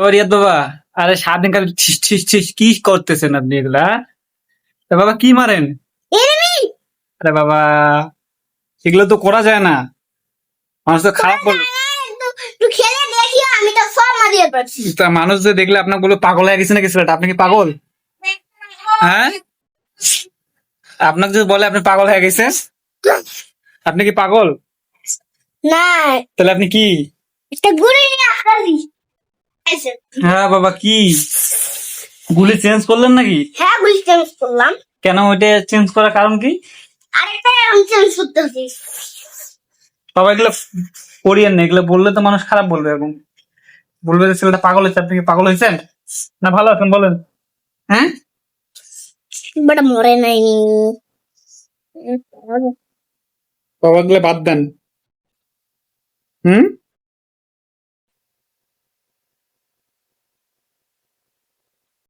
ও রিয়াদ বাবা আরে সারাদিন কাল ছিস ছিস ছিস কি করতেছেন আপনি এগুলা? তা বাবা কি মারেন? আরে বাবা এগুলো তো করা যায় না। মানুষ তো খারাপ তো মানুষ যে দেখলে আপনার বলে পাগল হয়ে গেছে নাকি ছেলেটা? আপনি কি পাগল? হ্যাঁ? আপনাকে যদি বলে আপনি পাগল হয়ে গেছেন আপনি কি পাগল? না। তাহলে আপনি কি? একটা গুলি হ্যাঁ বাবা কি? গুলি চেঞ্জ করলেন নাকি? হ্যাঁ গুলি চেঞ্জ করলাম। কেন ওইটা চেঞ্জ করার কারণ কি? আরেকটা আমি চেঞ্জ করতেছি বাবা এগুলো করিয়েন না এগুলো বললে তো মানুষ খারাপ বলবে এবং বলবে যে ছেলেটা পাগল হয়েছে আপনি কি পাগল হয়েছেন? না ভালো আছেন বলেন। হ্যাঁ? বড় মরে নাই। বাবা এগুলো বাদ দেন। হুম?